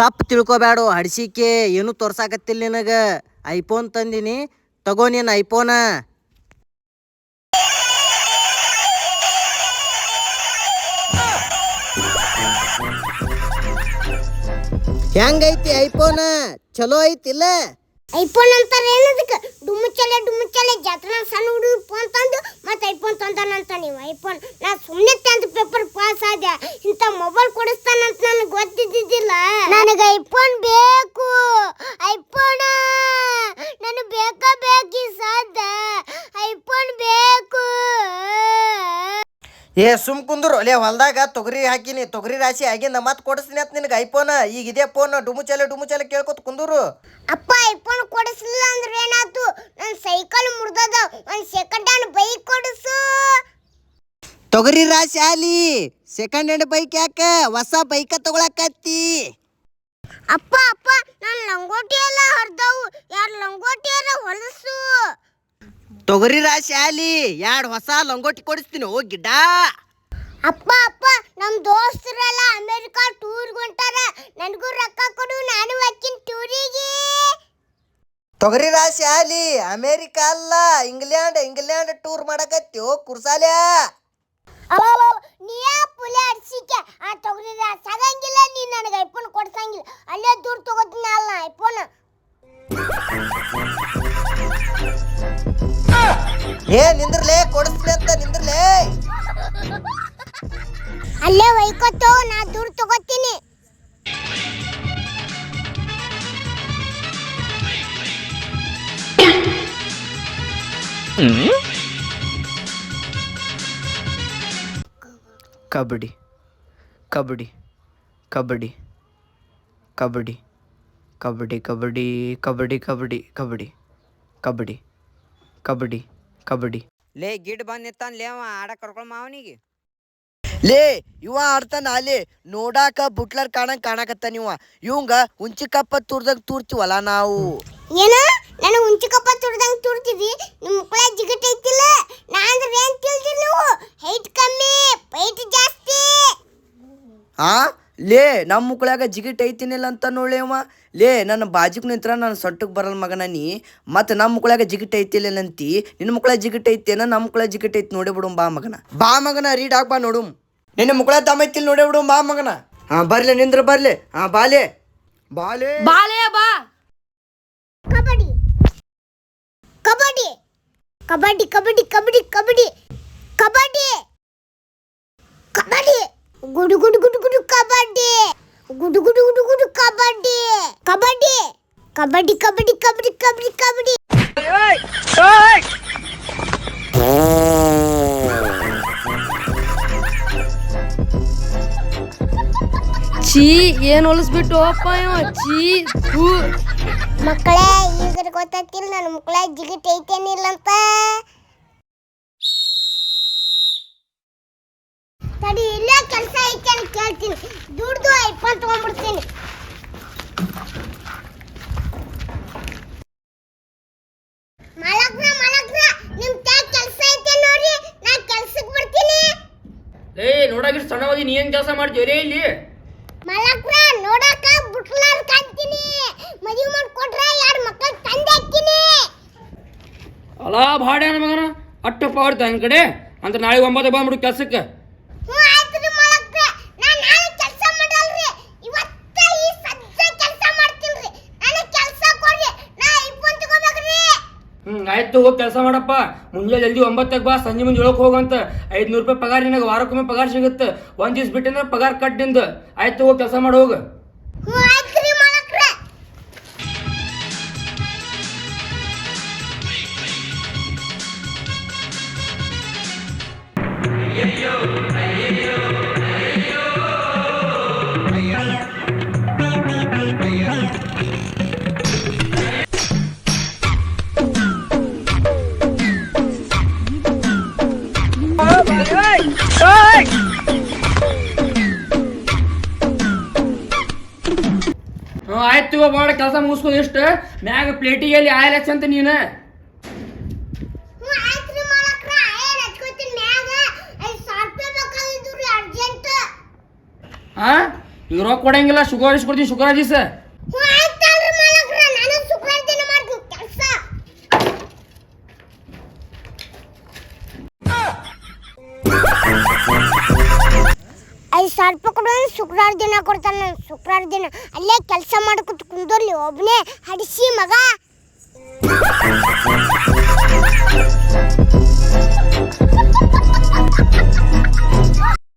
ತಪ್ಪು ತಿಳ್ಕೊಬೇಡು. ಹಡ್ಸಿಕೆ ಏನು ತೋರ್ಸಾಕತ್ತಿಲ್ಲ ನಿನಗೆ. ಐಫೋನ್ ತಂದಿನಿ. ತಗೋ ನೀನು ಐಫೋನ. ಹೆಂಗೈತಿ ಐಫೋನ? ಚಲೋ ಐತಿಲ್ಲ ಐಫೋನ್ ಅಂತಾರ ಏನದಕ್ಕೆ? ಡುಮ್ಮುಚ್ಚಲೆ ಡುಮ್ಮುಚ್ಚಲೆ. ಜಾತ್ರೆ ಸಣ್ಣ ಹುಡುಗ ಫೋನ್ ತಂದು, ಮತ್ತೆ ಐಫೋನ್ ತಂದಾನಂತ ನೀವು. ಐಫೋನ್. ನಾ ಸುಮ್ಮನೆ ತಂದು ಪೇಪರ್ ಪಾಸ್ ಆದೆ. ಇಂಥ ಮೊಬೈಲ್ ಕೊಡಿಸ್ತಾನಂತ ನನಗೆ ಗೊತ್ತಿದ್ದಿದ್ದಿಲ್ಲ ನನಗೆ ಐಫೋನ್ ಬೇಕು ಐಫೋನ್ ನನಗೆ ಬೇಕ ಬೇಕಿ ಸಾಧ್ಯ ಐಫೋನ್ ಬೇಕು ಏ ಸುಮ್ ಕುಂದ್ರು. ಅಲ್ಲೇ ಹೊಲ್ದಾಗ ತೊಗರಿ ಹಾಕಿನಿ. ತೊಗರಿ ರಾಶಿ ಆಗಿಂದ ಮತ್ತೆ ಕೊಡಿಸ್ತೀನಿ ಅಂತ ನಿನಗೆ ಐಫೋನ್. ಈಗ ಇದೇ ಫೋನ್ ಡುಮುಚೆಲೆ ಡುಮುಚಲೆ ಕೇಳ್ಕೊತ ಕುಂದ್ರು. ಅಪ್ಪ ಐಫೋನ್ ಕೊಡಿಸ್ಲಿಲ್ಲ ಅಂದ್ರೆ ಏನಾಯ್ತು? ನನ್ನ ಸೈಕಲ್ ಮುರ್ದದ. ಒಂದು ಸೆಕೆಂಡ್ ಹ್ಯಾಂಡ್ ಬೈಕ್ ಕೊಡಿಸು. ತೊಗರಿ ರಾಶಿ ಆಲಿ ಸೆಕೆಂಡ್ ಹ್ಯಾಂಡ್ ಬೈಕ್ ಯಾಕ? ಹೊಸ ಬೈಕ ತಗೊಳಕತ್ತಿ. ಅಪ್ಪ ಅಪ್ಪ ನನ್ನ ಲಂಗೋಟಿ ಎಲ್ಲ ಹರಿದವು. ಯಾರು ಲಂಗೋಟಿ ಎಲ್ಲ ಹೊಲಸು? ತೊಗರಿ ರಾಶಿ ಆಲಿ ಎರಡು ಹೊಸ ಲಂಗೋಟಿ ಕೊಡಿಸ್ತೀನಿ ಓ ಗಿಡ್ಡ. ಅಪ್ಪ ಅಪ್ಪ ನಮ್ಮ ದೋಸ್ತರೆಲ್ಲ ಅಮೆರಿಕ ಟೂರ್ ಹೊಂಟಾರ ನನಗೂ ರೊಕ್ಕ ಕೊಡು ನಾನು ಹೋಗ್ತೀನಿ ಟೂರಿಗೆ. ತೊಗರಿ ರಾಶಿ ಆಲಿ ಅಮೇರಿಕ ಅಲ್ಲ ಇಂಗ್ಲೆಂಡ್ ಇಂಗ್ಲೆಂಡ್ ಟೂರ್ ಮಾಡಕತ್ತಿ ಓ ನೀ ಯಾ ಪುಲೆ ಅಡ್ಸಿಕೆ ಆ ತೊಗರಿ ಸಾಗಂಗಿಲ್ಲ ನೀ ನನಗೆ ಐಫೋನ್ ಕೊಡ್ಸಂಗಿಲ್ಲ. ಏ ನಿಂದ್ರಲೇ ಕೊಡಿಸ್ಲಿ ಅಂತ ನಿಂದ್ರಲೇ ಅಲ್ಲೇ ಒಯ್ಕೊತ್ತು ನಾ ದೂರ ತಗೋತೀನಿ ಕಬಡ್ಡಿ ಕಬಡ್ಡಿ ಕಬಡ್ಡಿ ಕಬಡ್ಡಿ ಕಬಡ್ಡಿ ಕಬಡ್ಡಿ ಕಬಡ್ಡಿ ಕಬಡ್ಡಿ ಕಬಡ್ಡಿ ಕಬಡ್ಡಿ ಕಬಡ್ಡಿ ಕಬಡ್ಡಿ. ಲೇ ಗಿಡ್ ಬಂದ್ ನಿಂತಾನ ಲೇ ಅವ ಆಡಕ್ ಕರ್ಕೊಂಡ್ ಮಾವನಿಗೆ ಲೇ ಇವ ಆಡ್ತಾನ ಅಲ್ಲಿ ನೋಡಾಕ ಬುಟ್ಲರ್ ಕಾಣಂಗ್ ಕಾಣಕತ್ತಾನ ಇವ ಇವಂಗ ಉಂಚಿ ಕಪ್ಪ ತುರ್ದಂಗ್ ತೂರ್ತಿವಲ್ಲ ನಾವು. ಏನ? ನಾನು ಉಂಚಿ ಕಪ್ಪ ತುರ್ದಂಗ್ ತುಡ್ತಿದಿ ನಿಮ್ಮ ಮಕ್ಕಳ ಜಿಗಟ್ ಐತಿಲ್ಲ? ನಾಂದ್ರೆ ಏನ್ ತಿಳ್ದಿಲ್ಲ ಹೈಟ್ ಕಮ್ಮಿ ಪೈಟ್ ಜಾಸ್ತಿ. ಆ? ಲೇ ನಮ್ಮ ಮುಕ್ಕಳಾಗ ಜಿಗಿಟ್ ಐತಿನಿಲ್ಲ ಅಂತ ನೋಡ್ಲೇವ ಅವ. ಲೇ ನನ್ನ ಬಾಜಿಕ್ ನಿಂತ್ರ ನಾನು ಸೊಟ್ಟಕ್ಕೆ ಬರಲ್ಲ ಮಗನ ನೀ. ಮತ್ತೆ ನಮ್ಮ ಮುಕ್ಕಳಾಗ ಜಿಗಿಟ್ ಐತಿಲ್ಲ ಅಂತಿ. ನಿನ್ನ ಮುಕ್ಕಳ ಜಿಗಿಟ್ ಐತೇನ ನಮ್ಮ ಮುಕ್ಕಳ ಜಿಗಿಟ್ ಐತಿ ನೋಡಿ ಬಿಡು ಬಾ ಮಗನ. ಬಾ ಮಗನ ರೀಡ್ ಹಾಕ್ ಬಾ ನೋಡು. ನಿನ್ನ ಮುಕ್ಕಳ ದಮ್ ಐತಿಲ್ ನೋಡಿ ಬಿಡು ಬಾ ಮಗನ. ಹಾ ಬರ್ಲೆ ನಿಂದ್ರ ಬರ್ಲೆ. ಹಾ ಬಾಲೆ. ಬಾಲೆ. ಬಾಲೆ ಬಾ. Kabaddi. Kabaddi. Kabaddi kabaddi kabaddi kabaddi. Kabaddi. Kabaddi. Gudu gudu gudu gudu kabadi. Gudu gudu gudu gudu kabadi. Kabadi. Kabadi kabadi kabadi kabadi kabadi. Hey, hey. Ci, ya nolus bi top ayo, ci, bu. Makhluk, ini kerja kita kirim, makhluk jadi tekanin lantai. ಕೇಳ್ತೀನಿ ದುಡ್ದು iPhone ತಗೊಂಡ್ಬಿಡ್ತೀನಿ. ಮಲಗ್ರ ಮಲಗ್ರ ನಿಮ್ ತ್ಯಾಗ ಕೆಲಸ ಐತೆ ನೋಡಿ ನಾ ಕೆಲ್ಸಕ್ಕೆ ಬರ್ತೀನಿ. ಏ ನೋಡಾಗಿರ್ ಸಣ್ಣವಾಗಿ ನೀ ಏನ್ ಕೆಲಸ ಮಾಡ್ತೀವಿ ರೇ ಇಲ್ಲಿ ಮಲಗ್ರ ನೋಡಾಕ ಬುಟ್ಲಾರ್ ಕಾಣ್ತೀನಿ. ಮದುವೆ ಮಾಡ್ಕೊಟ್ರೆ ಎರಡು ಮಕ್ಕಳು ತಂದೆ ಹಾಕ್ತೀನಿ. ಅಲ ಭಾಡೆ ನನ್ನ ಮಗನ ಅಟ್ಟ ನನ್ ಕಡೆ? ಅಂತ ನಾಳೆ ಒಂಬತ್ತು ಬಂದ್ಬಿಡು ಕೆಲ್ಸಕ್ಕೆ ಹ್ಞೂ ಆಯ್ತ್ರಿ ಮಾಲಕ್ರೆ ನಾ ನಾಳೆ ಕೆಲಸ ಮಾಡಲ್ರಿ ಇವತ್ತ ಈ ಸಜ್ಜೆ ಕೆಲಸ ಮಾಡ್ತೀನ್ರಿ ನನಗೆ ಕೆಲಸ ಕೊಡ್ರಿ ನಾ ಐಫೋನ್ ತಗೋಬೇಕ್ರಿ ಆಯ್ತು ಹೋಗಿ ಕೆಲಸ ಮಾಡಪ್ಪ. ಮುಂಜಾನೆ ಜಲ್ದಿ ಒಂಬತ್ತಕ್ಕೆ ಬಾ, ಸಂಜೆ ಮುಂಜೆ ಏಳಕ್ಕೆ ಹೋಗಂತ ಐದುನೂರು ರೂಪಾಯಿ ಪಗಾರ ನಿನಗೆ, ವಾರಕ್ಕೊಮ್ಮೆ ಪಗಾರ ಸಿಗುತ್ತೆ. ಒಂದು ದಿವ್ಸ ಬಿಟ್ಟಿಂದ್ರೆ ಪಗಾರ ಕಟ್ ನಿಂದು. ಆಯ್ತು ಹೋಗಿ ಕೆಲಸ ಮಾಡಿ ಹೋಗು. ಆಯ್ತು ತಗೋ ಬಾಡ ಕೆಲಸ ಮುಗಿಸ್ಕೊಂಡು ಇಷ್ಟು. ಮ್ಯಾಗ ಪ್ಲೇಟಿಗೆ ಅಲ್ಲಿ ಆಯಲ್ ಹಚ್ಚಂತ ನೀನು. ಹಾಂ ಈಗ ಕೊಡಂಗಿಲ್ಲ ಶುಗರ್ ಇಸ್ಕೊಡ್ತೀನಿ ಶುಗರ್ ಅಜೀಸ್ ಸಾವಿರ ಶುಕ್ರವಾರ ದಿನ ಕೊಡ್ತಾನೆ ಶುಕ್ರವಾರ ದಿನ. ಅಲ್ಲೇ ಕೆಲಸ ಮಾಡ್ಕೊತ ಕುಂದೋರ್ಲಿ ಒಬ್ಬನೇ ಹಡಿಸಿ ಮಗ.